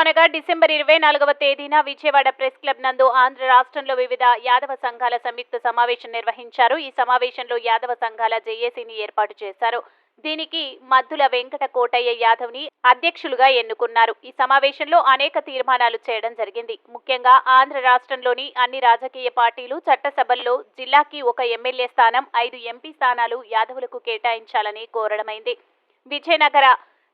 అనగా డిసెంబర్ ఇరవై నాలుగవ తేదీన విజయవాడ ప్రెస్ క్లబ్ నందు ఆంధ్ర రాష్ట్రంలో వివిధ యాదవ సంఘాల సంయుక్త సమావేశం నిర్వహించారు. ఈ సమావేశంలో యాదవ సంఘాల జేఏసీని ఏర్పాటు చేశారు. దీనికి మద్దుల వెంకట కోటయ్య యాదవ్ని అధ్యక్షులుగా ఎన్నుకున్నారు. ఈ సమావేశంలో అనేక తీర్మానాలు చేయడం జరిగింది. ముఖ్యంగా ఆంధ్ర రాష్ట్రంలోని అన్ని రాజకీయ పార్టీలు చట్టసభల్లో జిల్లాకి ఒక ఎమ్మెల్యే స్థానం ఐదు ఎంపీ స్థానాలు యాదవులకు కేటాయించాలని కోరడమైంది. విజయనగర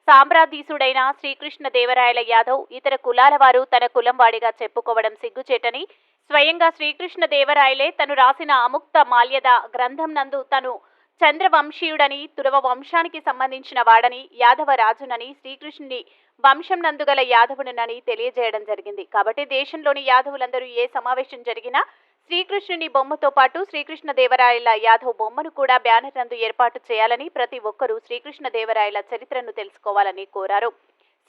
సామ్రాధీసుడైన శ్రీకృష్ణ దేవరాయల యాదవ్ ఇతర కులాల వారు తన కులం వాడిగా చెప్పుకోవడం సిగ్గుచేటని స్వయంగా శ్రీకృష్ణ దేవరాయలే తను రాసిన అముక్త మాల్యద గ్రంథం నందు తను చంద్రవంశీయుడని తురవ వంశానికి సంబంధించిన వాడని యాదవ రాజునని శ్రీకృష్ణుని వంశం నందుగల యాదవునని తెలియజేయడం జరిగింది. కాబట్టి దేశంలోని యాదవులందరూ ఏ సమావేశం జరిగినా శ్రీకృష్ణుని బొమ్మతో పాటు శ్రీకృష్ణ దేవరాయల యాదవ్ బొమ్మను కూడా బ్యానర్ నందు ఏర్పాటు చేయాలని ప్రతి ఒక్కరూ శ్రీకృష్ణ దేవరాయల చరిత్రను తెలుసుకోవాలని కోరారు.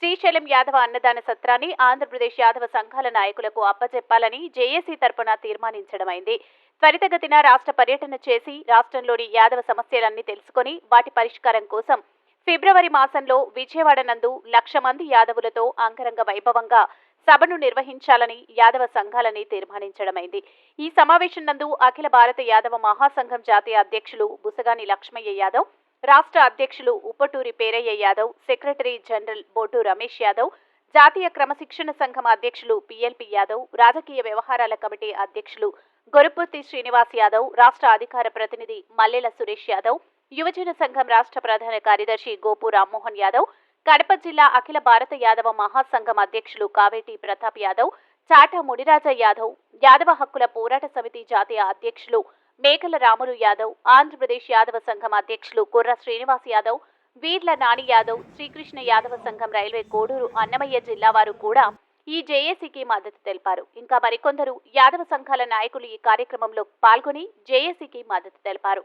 శ్రీశైలం యాదవ అన్నదాన సత్రాన్ని ఆంధ్రప్రదేశ్ యాదవ సంఘాల నాయకులకు అప్పచెప్పాలని జేఏసీ తరపున తీర్మానించడమైంది. త్వరితగతిన రాష్ట్ర పర్యటన చేసి రాష్ట్రంలోని యాదవ సమస్యలన్నీ తెలుసుకొని వాటి పరిష్కారం కోసం ఫిబ్రవరి మాసంలో విజయవాడ నందు లక్ష మంది యాదవులతో అంగరంగ వైభవంగా సభను నిర్వహించాలని యాదవ సంఘాలని తీర్మానించడమైంది. ఈ సమావేశం నందు అఖిల భారత యాదవ మహాసంఘం జాతీయ అధ్యక్షులు బుసగాని లక్ష్మయ్య యాదవ్ రాష్ట్ర అధ్యక్షులు ఉప్పటూరి పేరయ్య యాదవ్ సెక్రటరీ జనరల్ బోటు రమేష్ యాదవ్ జాతీయ క్రమశిక్షణ సంఘం అధ్యక్షులు పిఎల్పి యాదవ్ రాజకీయ వ్యవహారాల కమిటీ అధ్యక్షులు గొరుపూర్తి శ్రీనివాస్ యాదవ్ రాష్ట్ర అధికార ప్రతినిధి మల్లెల సురేష్ యాదవ్ యువజన సంఘం రాష్ట్ర ప్రధాన కార్యదర్శి గోపు రామ్మోహన్ యాదవ్ కడప జిల్లా అఖిల భారత యాదవ మహాసంఘం అధ్యక్షులు కావేటి ప్రతాప్ యాదవ్ చాట ముడిరాజా యాదవ్ యాదవ హక్కుల పోరాట సమితి జాతీయ అధ్యక్షులు మేకల రాములు యాదవ్ ఆంధ్రప్రదేశ్ యాదవ సంఘం అధ్యక్షులు కుర్ర శ్రీనివాస్ యాదవ్ వీర్ల నాని యాదవ్ శ్రీకృష్ణ యాదవ సంఘం రైల్వే కోడూరు అన్నమయ్య జిల్లా వారు కూడా ఈ జేఏసీకి మద్దతు తెలిపారు. ఇంకా మరికొందరు యాదవ సంఘాల నాయకులు ఈ కార్యక్రమంలో పాల్గొని జేఏసీకి మద్దతు తెలిపారు.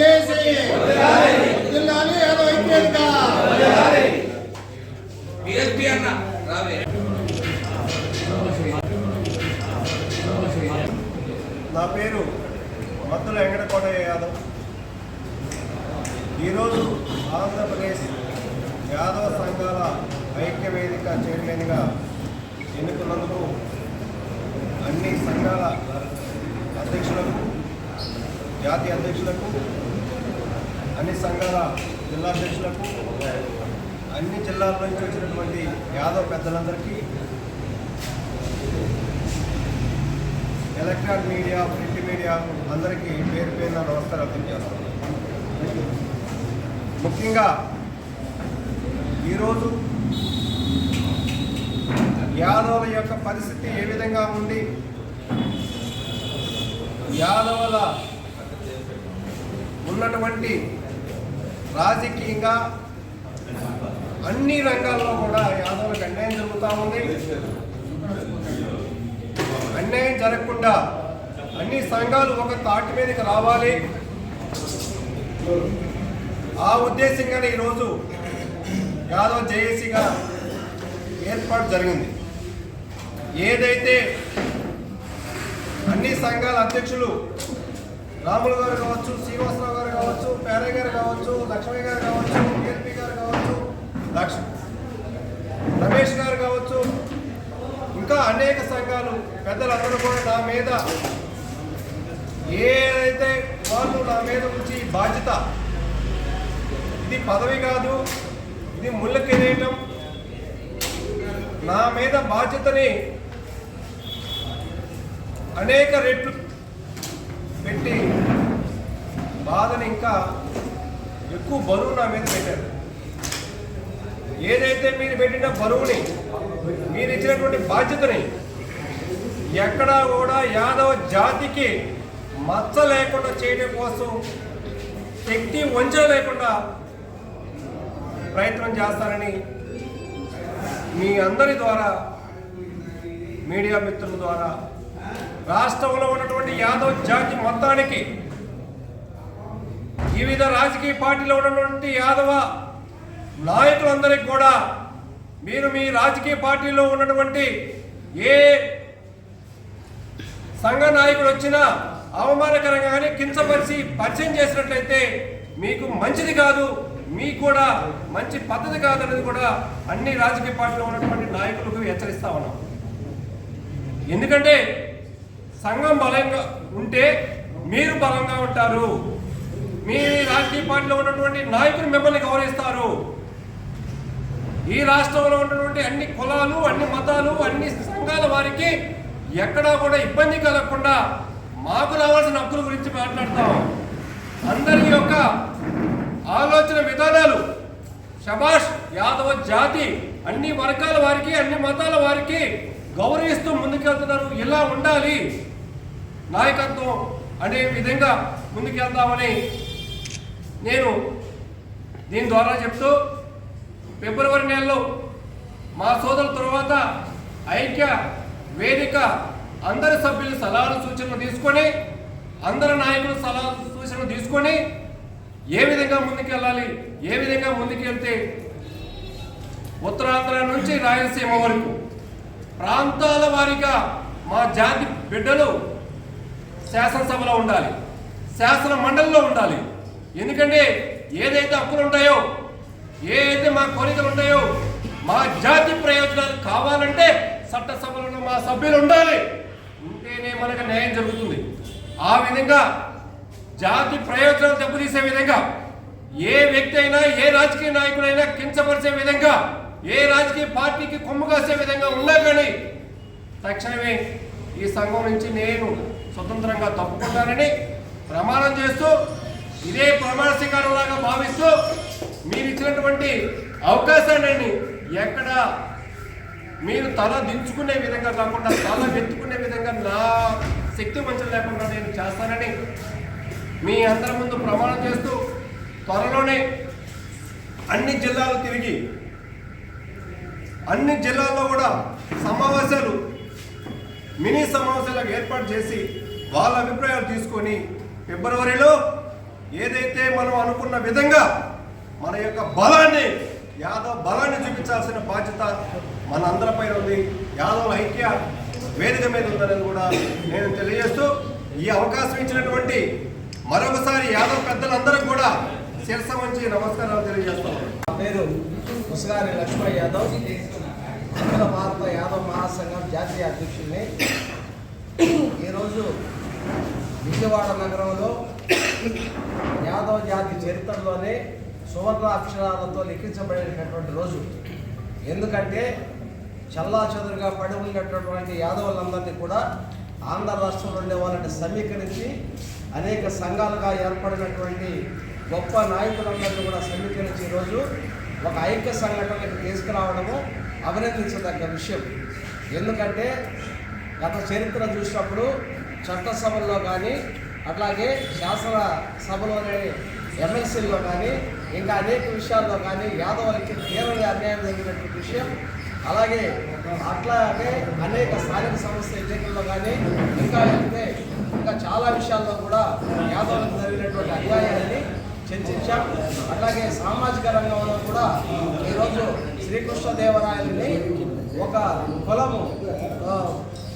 చేసి యాదవ్ ఏదో అబ్దుల్లాలి యాదవ్ అన్న రావే నా పేరు మద్దుల వెంకటకోటయ్య యాదవ్. ఈరోజు ఆంధ్రప్రదేశ్ యాదవ సంఘాల ఐక్య వేదిక చైర్మన్గా ఎన్నుకున్నందుకు అన్ని సంఘాల అధ్యక్షులకు జాతీయ అధ్యక్షులకు అన్ని సంఘాల జిల్లా అధ్యక్షులకు అన్ని జిల్లాల నుంచి వచ్చినటువంటి యాదవ్ పెద్దలందరికీ ఎలక్ట్రానిక్ మీడియా ప్రింట్ మీడియా అందరికీ పేరు పేరున నమస్కారాలు తెలియజేస్తున్నాను. ముఖ్యంగా ఈరోజు యాదవుల యొక్క పరిస్థితి ఏ విధంగా ఉంది? యాదవుల ఉన్నటువంటి రాజకీయంగా అన్ని రంగాల్లో కూడా యాదవులకు అన్యాయం జరుగుతూ ఉంది. అన్యాయం జరగకుండా అన్ని సంఘాలు ఒక తాటి మీదకి రావాలి. ఆ ఉద్దేశంగానే ఈరోజు యాదవ్ జేఏసీగా ఏర్పాటు జరిగింది. ఏదైతే అన్ని సంఘాల అధ్యక్షులు రాములు గారు కావచ్చు శ్రీనివాసరావు గారు కావచ్చు పేరయ్య గారు కావచ్చు లక్ష్మయ్య గారు కావచ్చు కేఎల్పి గారు కావచ్చు లక్ష రమేష్ గారు కావచ్చు ఇంకా అనేక సంఘాలు పెద్దలందరూ కూడా నా మీద ఏదైతే వాళ్ళు నా మీద ఉంచి బాధ్యత ఇది పదవి కాదు ఇది ముళ్ళ కిరీటం నా మీద బాధ్యతని అనేక రెట్లు పెట్టి బాధని ఇంకా ఎక్కువ బరువు నా మీద పెట్టారు. ఏదైతే మీరు పెట్టిన బరువుని మీరు ఇచ్చినటువంటి బాధ్యతని ఎక్కడా కూడా యాదవ జాతికి మచ్చ లేకుండా చేయడం కోసం శక్తి వంచన లేకుండా ప్రయత్నం చేస్తారని మీ అందరి ద్వారా మీడియా మిత్రుల ద్వారా రాష్ట్రంలో ఉన్నటువంటి యాదవ్ జాతి మొత్తానికి వివిధ రాజకీయ పార్టీలో ఉన్నటువంటి యాదవ నాయకులందరికీ కూడా మీరు మీ రాజకీయ పార్టీలో ఉన్నటువంటి ఏ సంఘ నాయకుడు వచ్చినా అవమానకరంగా కానీ కించపరిచి పరిచయం చేసినట్లయితే మీకు మంచిది కాదు మీకు కూడా మంచి పద్ధతి కాదనేది కూడా అన్ని రాజకీయ పార్టీలో ఉన్నటువంటి నాయకులకు హెచ్చరిస్తా ఉన్నాం. ఎందుకంటే సంఘం బలంగా ఉంటే మీరు బలంగా ఉంటారు. మీ రాజకీయ పార్టీలో ఉన్నటువంటి నాయకులు మిమ్మల్ని గౌరవిస్తారు. ఈ రాష్ట్రంలో ఉన్నటువంటి అన్ని కులాలు అన్ని మతాలు అన్ని సంఘాల వారికి ఎక్కడా కూడా ఇబ్బంది కలగకుండా మాకు రావాల్సిన హక్కుల గురించి మాట్లాడతాం. అందరి యొక్క ఆలోచన విధానాలు శబాష్ యాదవ జాతి అన్ని వర్గాల వారికి అన్ని మతాల వారికి గౌరవిస్తూ ముందుకెళ్తున్నారు. ఇలా ఉండాలి. నాయకత్వం అనే విధంగా ముందుకెళ్తామని నేను దీని ద్వారా చెప్తూ ఫిబ్రవరి నెలలో మా సోదరుల తర్వాత ఐక్య వేదిక అందరి సభ్యుల సలహాలు సూచనలు తీసుకొని అందరి నాయకుల సలహాలు సూచనలు తీసుకొని ఏ విధంగా ముందుకెళ్ళాలి ఏ విధంగా ముందుకెళ్తే ఉత్తరాంధ్ర నుంచి రాయలసీమ వరకు ప్రాంతాల వారీగా మా జాతి బిడ్డలు శాసనసభలో ఉండాలి. శాసన మండలిలో ఉండాలి. ఎందుకంటే ఏదైతే హక్కులు ఉంటాయో ఏదైతే మా కోరికలు ఉంటాయో మా జాతి ప్రయోజనాలు కావాలంటే చట్టసభలో మా సభ్యులు ఉండాలి. ఉంటేనే మనకు న్యాయం జరుగుతుంది. ఆ విధంగా జాతి ప్రయోజనాలు దెబ్బతీసే విధంగా ఏ వ్యక్తి అయినా ఏ రాజకీయ నాయకుడైనా కించపరిచే విధంగా ఏ రాజకీయ పార్టీకి కొమ్ము కాసే విధంగా ఉన్నా కానీ తక్షణమే ఈ సంఘం నుంచి నేను స్వతంత్రంగా తప్పుకుంటానని ప్రమాణం చేస్తూ ఇదే ప్రమాణ స్వీకారంలాగా భావిస్తూ మీరు ఇచ్చినటువంటి అవకాశాన్ని ఎక్కడ మీరు తల దించుకునే విధంగా కాకుండా తల వెతుకునే విధంగా నా శక్తి మంచం లేకుండా నేను చేస్తానని మీ అందరి ముందు ప్రమాణం చేస్తూ త్వరలోనే అన్ని జిల్లాలు తిరిగి అన్ని జిల్లాల్లో కూడా సమావేశాలు మినీ సమావేశాలకు ఏర్పాటు చేసి వాళ్ళ అభిప్రాయాలు తీసుకొని ఫిబ్రవరిలో ఏదైతే మనం అనుకున్న విధంగా మన యొక్క బలాన్ని యాదవ్ బలాన్ని చూపించాల్సిన బాధ్యత మన అందరిపైన ఉంది. యాదవ్ ఐక్య వేదిక మీద ఉందని కూడా నేను తెలియజేస్తూ ఈ అవకాశం ఇచ్చినటువంటి మరొకసారి యాదవ్ పెద్దలందరూ కూడా శిరస మంచి నమస్కారాలు తెలియజేస్తున్నాను. నా పేరు ముసగారి లక్ష్మణ్ యాదవ్. అఖిల భారత యాదవ్ మహాసంఘం జాతీయ అధ్యక్షుడిని ఈరోజు విజయవాడ నగరంలో యాదవ్ జాతి చరిత్రలోనే సువర్ణ అక్షరాలతో లిఖించబడినటువంటి రోజు. ఎందుకంటే చల్లా చదురుగా పడి ఉన్నటువంటి యాదవులందరినీ కూడా ఆంధ్ర రాష్ట్రంలో ఉండే వాళ్ళని సమీకరించి అనేక సంఘాలుగా ఏర్పడినటువంటి గొప్ప నాయకులందరినీ కూడా సమీకరించి ఈరోజు ఒక ఐక్య సంఘటనకి తీసుకురావడము అభినందించదగ్గ విషయం. ఎందుకంటే గత చరిత్ర చూసినప్పుడు చట్టసభల్లో కానీ అట్లాగే శాసన సభలోనే ఎమ్మెల్సీల్లో కానీ ఇంకా అనేక విషయాల్లో కానీ యాదవులకి తీవ్రంగా అన్యాయం జరిగినటువంటి విషయం. అలాగే అట్లాగే అనేక స్థానిక సంస్థ ఎన్నికల్లో కానీ ఇంకా అయితే ఇంకా చాలా విషయాల్లో కూడా యాదవులకు జరిగినటువంటి అన్యాయాన్ని చర్చించాం. అట్లాగే సామాజిక రంగంలో కూడా ఈరోజు శ్రీకృష్ణదేవరాయలని ఒక కులము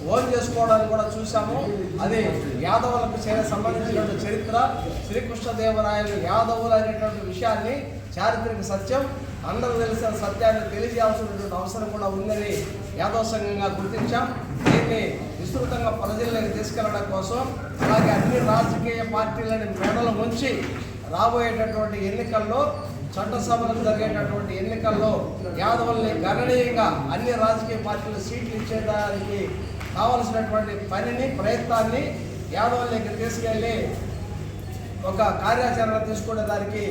ఓన్ చేసుకోవడానికి కూడా చూసాము అది యాదవులకు చే- సంబంధించినటువంటి చరిత్ర శ్రీకృష్ణదేవరాయలు యాదవులు అనేటువంటి విషయాన్ని చారిత్రక సత్యం అందరూ తెలిసిన సత్యాన్ని తెలియజేయాల్సినటువంటి అవసరం కూడా ఉందని యాదవ సంఘంగా గుర్తించాం. దీన్ని విస్తృతంగా ప్రజల్లోకి తీసుకెళ్ళడం కోసం అలాగే అన్ని రాజకీయ పార్టీలని మెడలు ఉంచి రాబోయేటటువంటి ఎన్నికల్లో చట్టసభలకు జరిగేటటువంటి ఎన్నికల్లో యాదవుల్ని గణనీయంగా అన్ని రాజకీయ పార్టీలు సీట్లు ఇచ్చేదానికి కావలసినటువంటి పనిని ప్రయత్నాన్ని యాదవుల్లోకి తీసుకెళ్ళి ఒక కార్యాచరణ తీసుకునే దానికి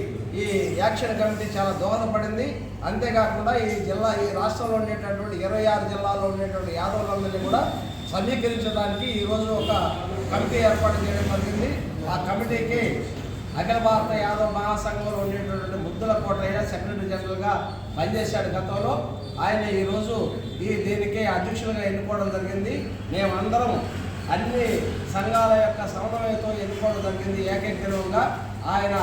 ఈ యాక్షన్ కమిటీ చాలా దోహదపడింది. అంతేకాకుండా ఈ జిల్లా ఈ రాష్ట్రంలో ఉండేటటువంటి ఇరవై ఆరు జిల్లాల్లో ఉండేటువంటి యాదవులందరినీ కూడా సమీకరించడానికి ఈరోజు ఒక కమిటీ ఏర్పాటు చేయడం జరిగింది. ఆ కమిటీకి అఖిల భారత యాదవ్ మహాసంఘంలో ఉండేటటువంటి ముద్దుల కోటయ్య సెక్రటరీ జనరల్గా పనిచేశాడు గతంలో. ఆయన ఈరోజు ఈ దీనికి అధ్యక్షులుగా ఎన్నుకోవడం జరిగింది. మేమందరం అన్ని సంఘాల యొక్క సమన్వయంతో ఎన్నుకోవడం జరిగింది ఏకగ్రీవంగా. ఆయన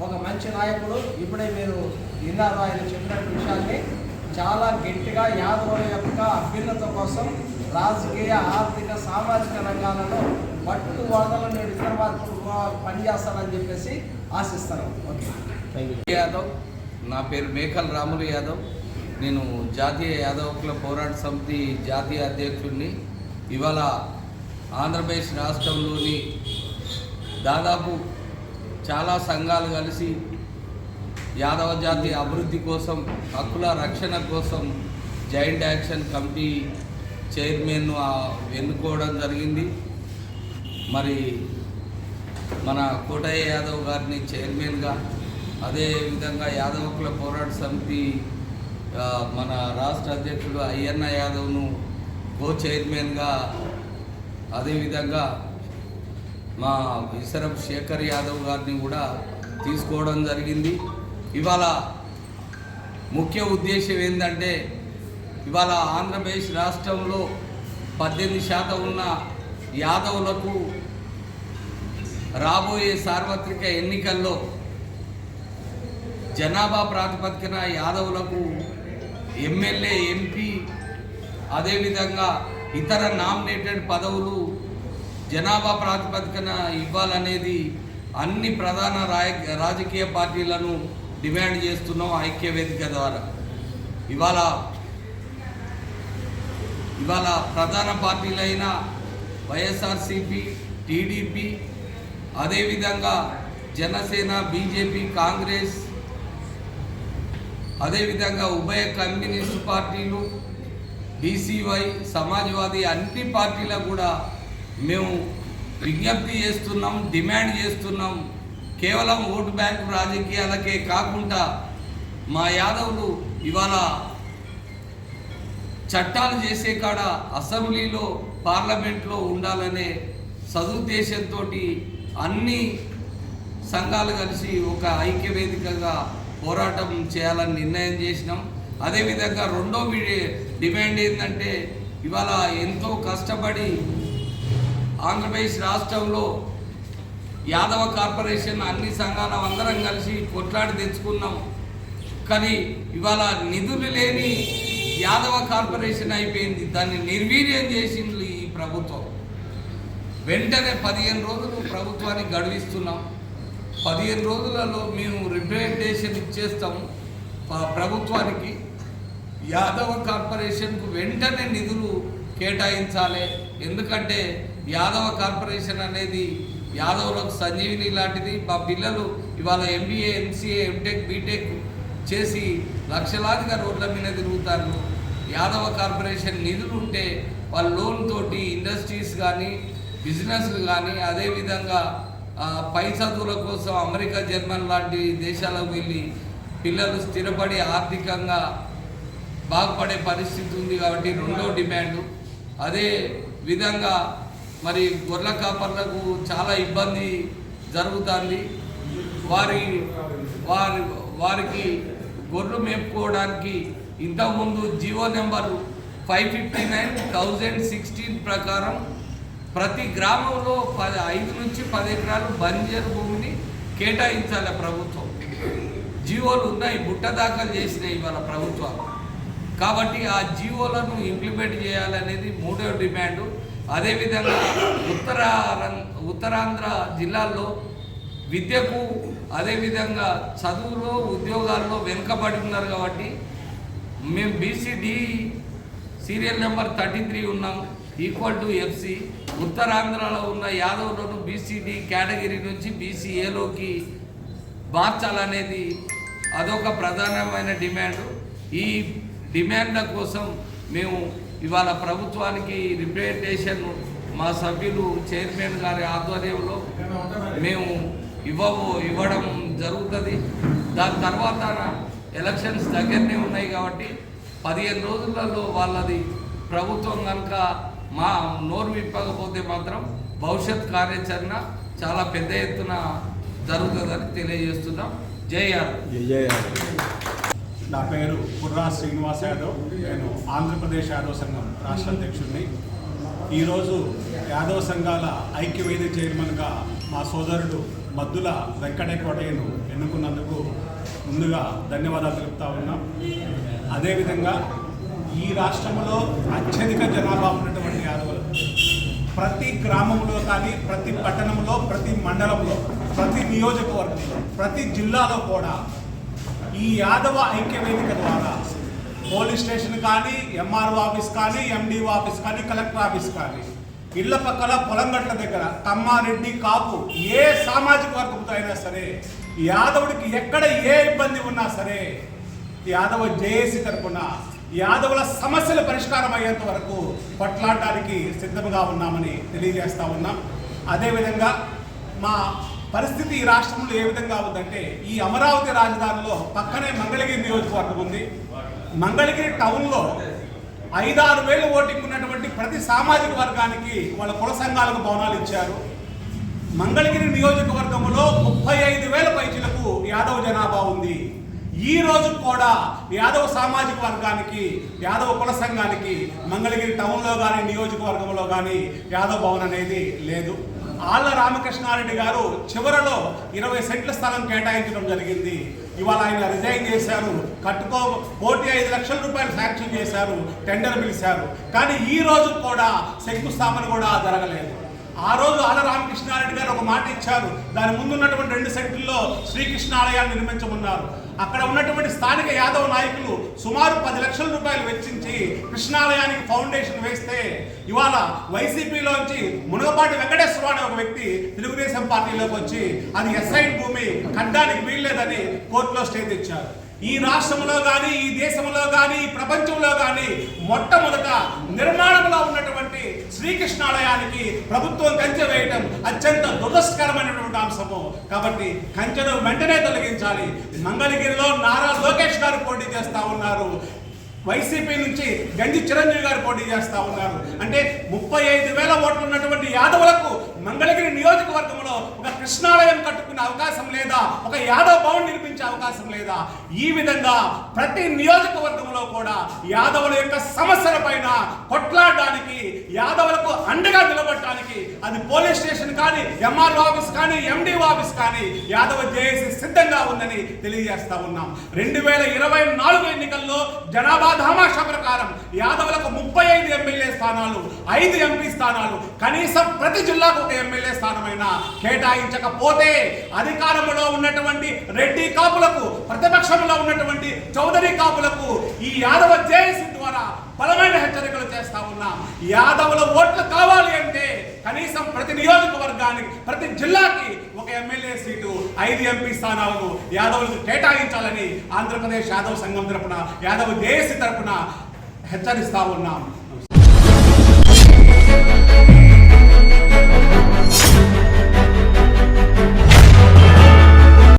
ఒక మంచి నాయకుడు. ఇప్పుడే మీరు విన్నారు ఆయన చెప్పినట్టు విషయాన్ని. చాలా గట్టిగా యాదవుల యొక్క అభ్యున్నత కోసం రాజకీయ ఆర్థిక సామాజిక రంగాలలో పట్టు వదలని విక్రమార్కుడుగా పనిచేస్తానని చెప్పేసి ఆశిస్తాను ఓకే. యాదవ్ నా పేరు మేకల్ రాములు యాదవ్. నేను జాతీయ యాదవ్ క్లబ్ పోరాట సమితి జాతీయ అధ్యక్షుడిని. ఇవాళ ఆంధ్రప్రదేశ్ రాష్ట్రంలోని దాదాపు చాలా సంఘాలు కలిసి యాదవ జాతి అభివృద్ధి కోసం హక్కుల రక్షణ కోసం జాయింట్ యాక్షన్ కమిటీ చైర్మన్ను ఎన్నుకోవడం జరిగింది. మరి మన కోటయ్య యాదవ్ గారిని చైర్మన్గా అదేవిధంగా యాదవ్ క్లబ్ పోరాట సమితి మన రాష్ట్ర అధ్యక్షుడు అయ్యన్న యాదవ్ను కో చైర్మన్గా అదేవిధంగా మా ఇసరం శేఖర్ యాదవ్ గారిని కూడా తీసుకోవడం జరిగింది. ఇవాళ ముఖ్య ఉద్దేశం ఏంటంటే ఇవాళ ఆంధ్రప్రదేశ్ రాష్ట్రంలో పద్దెనిమిది శాతం ఉన్న యాదవులకు రాబోయే సార్వత్రిక ఎన్నికల్లో జనాభా ప్రాతిపదికన యాదవులకు ఎమ్మెల్యే ఎంపీ అదేవిధంగా ఇతర నామినేటెడ్ పదవులు జనాభా ప్రాతిపదికన ఇవ్వాలనేది అన్ని ప్రధాన రాయ రాజకీయ పార్టీలను డిమాండ్ చేస్తున్నాం ఐక్య వేదిక ద్వారా. ఇవాళ ఇవాళ ప్రధాన పార్టీలైన వైఎస్ఆర్సిపి టీడీపీ అదేవిధంగా జనసేన బీజేపీ కాంగ్రెస్ అదేవిధంగా ఉభయ కమ్యూనిస్టు పార్టీలు బీసీవై సమాజ్వాదీ అన్ని పార్టీలకు కూడా మేము విజ్ఞప్తి చేస్తున్నాం డిమాండ్ చేస్తున్నాం. కేవలం ఓటు బ్యాంకు రాజకీయాలకే కాకుండా మా యాదవులు ఇవాళ చట్టాలు చేసే కాడ అసెంబ్లీలో పార్లమెంట్లో ఉండాలనే సదుద్దేశంతో అన్ని సంఘాలు కలిసి ఒక ఐక్యవేదికగా పోరాటం చేయాలని నిర్ణయం చేసినాం. అదేవిధంగా రెండో డిమాండ్ ఏంటంటే ఇవాళ ఎంతో కష్టపడి ఆంధ్రప్రదేశ్ రాష్ట్రంలో యాదవ కార్పొరేషన్ అన్ని సంఘాల అందరం కలిసి కొట్లాడి తెచ్చుకున్నాం. కానీ ఇవాళ నిధులు లేని యాదవ కార్పొరేషన్ అయిపోయింది. దాన్ని నిర్వీర్యం చేసింది ఈ ప్రభుత్వం. వెంటనే పదిహేను రోజులు ప్రభుత్వానికి గడువిస్తున్నాం. పదిహేను రోజులలో మేము రిప్రజెంటేషన్ ఇచ్చేస్తాం ప్రభుత్వానికి. యాదవ కార్పొరేషన్కు వెంటనే నిధులు కేటాయించాలి. ఎందుకంటే యాదవ కార్పొరేషన్ అనేది యాదవులకు సంజీవిని లాంటిది. మా పిల్లలు ఇవాళ ఎంబీఏ ఎంసీఏ ఎంటెక్ బీటెక్ చేసి లక్షలాదిగా రోడ్ల మీద తిరుగుతారు. యాదవ కార్పొరేషన్ నిధులు ఉంటే వాళ్ళ లోన్ తోటి ఇండస్ట్రీస్ కానీ బిజినెస్లు కానీ అదేవిధంగా పై చదువుల కోసం అమెరికా జర్మన్ లాంటి దేశాలకు వెళ్ళి పిల్లలు స్థిరపడి ఆర్థికంగా బాగుపడే పరిస్థితి ఉంది కాబట్టి రెండో డిమాండు. అదే విధంగా మరి గొర్రెల కాపర్లకు చాలా ఇబ్బంది జరుగుతుంది. వారి వారి వారికి గొర్రెలు మేపుకోవడానికి ఇంతకుముందు GO number five fifty nine thousand sixteen ప్రకారం ప్రతి గ్రామంలో పది ఐదు నుంచి పది ఎకరాలు బంజరు భూమిని కేటాయించాలి ప్రభుత్వం. జీవోలు ఉన్నాయి బుట్ట దాఖలు చేసినాయి ఇవాళ ప్రభుత్వాలు. కాబట్టి ఆ జీవోలను ఇంప్లిమెంట్ చేయాలనేది మూడవ డిమాండు. అదేవిధంగా ఉత్తర ఉత్తరాంధ్ర జిల్లాల్లో విద్యకు అదేవిధంగా చదువులో ఉద్యోగాల్లో వెనుకబడి ఉన్నారు కాబట్టి మేము BCD serial number thirty three ఉన్నాం. ఈక్వల్ టు ఎఫ్సి ఉత్తరాంధ్రలో ఉన్న యాదవులను బీసీడి కేటగిరీ నుంచి బీసీఏలోకి మార్చాలనేది అదొక ప్రధానమైన డిమాండ్. ఈ డిమాండ్ల కోసం మేము ఇవాళ ప్రభుత్వానికి రిప్రజెంటేషన్ మా సభ్యులు చైర్మన్ గారి ఆధ్వర్యంలో మేము ఇవ్వవు ఇవ్వడం జరుగుతుంది. దాని తర్వాత ఎలక్షన్స్ దగ్గరనే ఉన్నాయి కాబట్టి పదిహేను రోజులలో వాళ్ళది ప్రభుత్వం కనుక మా నోరు విప్పకపోతే మాత్రం భవిష్యత్ కార్యాచరణ చాలా పెద్ద ఎత్తున జరుగుతుందని తెలియజేస్తున్నాం. జై యాదవ్ నా పేరు కుర్రా శ్రీనివాస్ యాదవ్. నేను ఆంధ్రప్రదేశ్ యాదవ్ సంఘం రాష్ట్ర అధ్యక్షుడిని. ఈరోజు యాదవ సంఘాల ఐక్యవేది చైర్మన్గా మా సోదరుడు మద్దుల వెంకటకోటయ్యను ఎన్నుకున్నందుకు ముందుగా ధన్యవాదాలు తెలుపుతా ఉన్నాం. అదేవిధంగా ఈ రాష్ట్రంలో అత్యధిక జనాభా ఉన్నటువంటి యాదవులు ప్రతి గ్రామంలో కానీ ప్రతి పట్టణంలో ప్రతి మండలంలో ప్రతి నియోజకవర్గంలో ప్రతి జిల్లాలో కూడా ఈ యాదవ ఐక్య వేదిక ద్వారా పోలీస్ స్టేషన్ కానీ ఎంఆర్ఓ ఆఫీస్ కానీ ఎండిఓ ఆఫీస్ కానీ కలెక్టర్ ఆఫీస్ కానీ ఇళ్ళ పక్కల పొలంగట్ల దగ్గర కమ్మారెడ్డి కాపు ఏ సామాజిక వర్గంతో అయినా సరే యాదవుడికి ఎక్కడ ఏ ఇబ్బంది ఉన్నా సరే యాదవ జేఏసీ తరపున యాదవుల సమస్యల పరిష్కారం అయ్యేంత వరకు కొట్లాడడానికి సిద్ధంగా ఉన్నామని తెలియజేస్తా ఉన్నాం. అదేవిధంగా మా పరిస్థితి ఈ రాష్ట్రంలో ఏ విధంగా ఉందంటే ఈ అమరావతి రాజధానిలో పక్కనే మంగళగిరి నియోజకవర్గం ఉంది. మంగళగిరి టౌన్లో ఐదారు వేలు ఓటింగ్ ఉన్నటువంటి ప్రతి సామాజిక వర్గానికి వాళ్ళ కుల సంఘాలకు భవనాలు ఇచ్చారు. మంగళగిరి నియోజకవర్గంలో ముప్పై ఐదు యాదవ జనాభా ఉంది. ఈ రోజు కూడా యాదవ సామాజిక వర్గానికి యాదవ కుల సంఘానికి మంగళగిరి టౌన్లో కానీ నియోజకవర్గంలో కానీ యాదవ భవన్ అనేది లేదు. ఆళ్ళ రామకృష్ణారెడ్డి గారు చివరలో ఇరవై సెంట్ల స్థలం కేటాయించడం జరిగింది. ఇవాళ ఆయన రిజైన్ చేశారు. కట్టుకో కోటి ఐదు లక్షల రూపాయలు శాంక్షన్ చేశారు. టెండర్ పిలిచారు. కానీ ఈ రోజు కూడా శంకుస్థాపన కూడా జరగలేదు. ఆ రోజు ఆల రామకృష్ణారెడ్డి గారు ఒక మాట ఇచ్చారు. దాని ముందున్నటువంటి రెండు సెంట్లలో శ్రీకృష్ణ ఆలయాన్ని నిర్మించమన్నారు అక్కడ ఉన్నటువంటి స్థానిక యాదవ నాయకులు సుమారు పది లక్షల రూపాయలు వెచ్చించి కృష్ణాలయానికి ఫౌండేషన్ వేస్తే ఇవాళ వైసీపీలోంచి మునగపాటి వెంకటేశ్వర అనే ఒక వ్యక్తి తెలుగుదేశం పార్టీలోకి వచ్చి అది ఎస్ఐన్ భూమి కట్టడానికి వీల్లేదని కోర్టులో స్టే తెచ్చారు. ఈ రాష్ట్రంలో కానీ ఈ దేశంలో కానీ ఈ ప్రపంచంలో కానీ మొట్టమొదట నిర్మాణంలో ఉన్నటువంటి శ్రీకృష్ణాలయానికి ప్రభుత్వం కంచె వేయటం అత్యంత దురస్కరమైనటువంటి అంశము. కాబట్టి కంచెను వెంటనే తొలగించాలి. మంగళగిరిలో నారా లోకేష్ గారు పోటీ చేస్తా ఉన్నారు. వైసీపీ నుంచి గంజి చిరంజీవి గారు పోటీ చేస్తా ఉన్నారు. అంటే ముప్పై ఐదు వేల ఓట్లు ఉన్నటువంటి యాదవులకు మంగళగిరి నియోజకవర్గంలో ఒక కృష్ణాలయం కట్టుకునే అవకాశం లేదా? ఒక యాదవ్ భవన్ నిర్మించే అవకాశం లేదా? ఈ విధంగా ప్రతి నియోజకవర్గంలో కూడా యాదవుల యొక్క సమస్యల పైన కొట్లాడడానికి యాదవులకు అండగా నిలబడటానికి అది పోలీస్ స్టేషన్ కానీ ఎంఆర్ఓ ఆఫీస్ కానీ ఎండిఓ ఆఫీస్ కానీ యాదవ జేఏసీ సిద్ధంగా ఉందని తెలియజేస్తా ఉన్నాం. రెండు వేల ఇరవై నాలుగు ఎన్నికల్లో జనాభా ధామాషా ప్రకారం యాదవులకు ముప్పై ఐదు ఎమ్మెల్యే స్థానాలు ఐదు ఎంపీ స్థానాలు కనీసం ప్రతి జిల్లాకు ఒక ఎమ్మెల్యే స్థానమైన కేటాయించకపోతే అధికారంలో ఉన్నటువంటి రెడ్డి కాపులకు ప్రతిపక్షంలో ఉన్నటువంటి చౌదరి కాపులకు ఈ యాదవ జేఏసీ ద్వారా బలమైన హెచ్చరికలు చేస్తా ఉన్నా. యాదవుల ఓట్లు కావాలి అంటే కనీసం ప్రతి నియోజకవర్గానికి ప్రతి జిల్లాకి ఒక ఎమ్మెల్యే సీటు ఐదు ఎంపీ స్థానాలను యాదవులకు కేటాయించాలని ఆంధ్రప్రదేశ్ యాదవ్ సంఘం తరపున యాదవ్ జేఎస్ తరపున హెచ్చరిస్తా ఉన్నాం.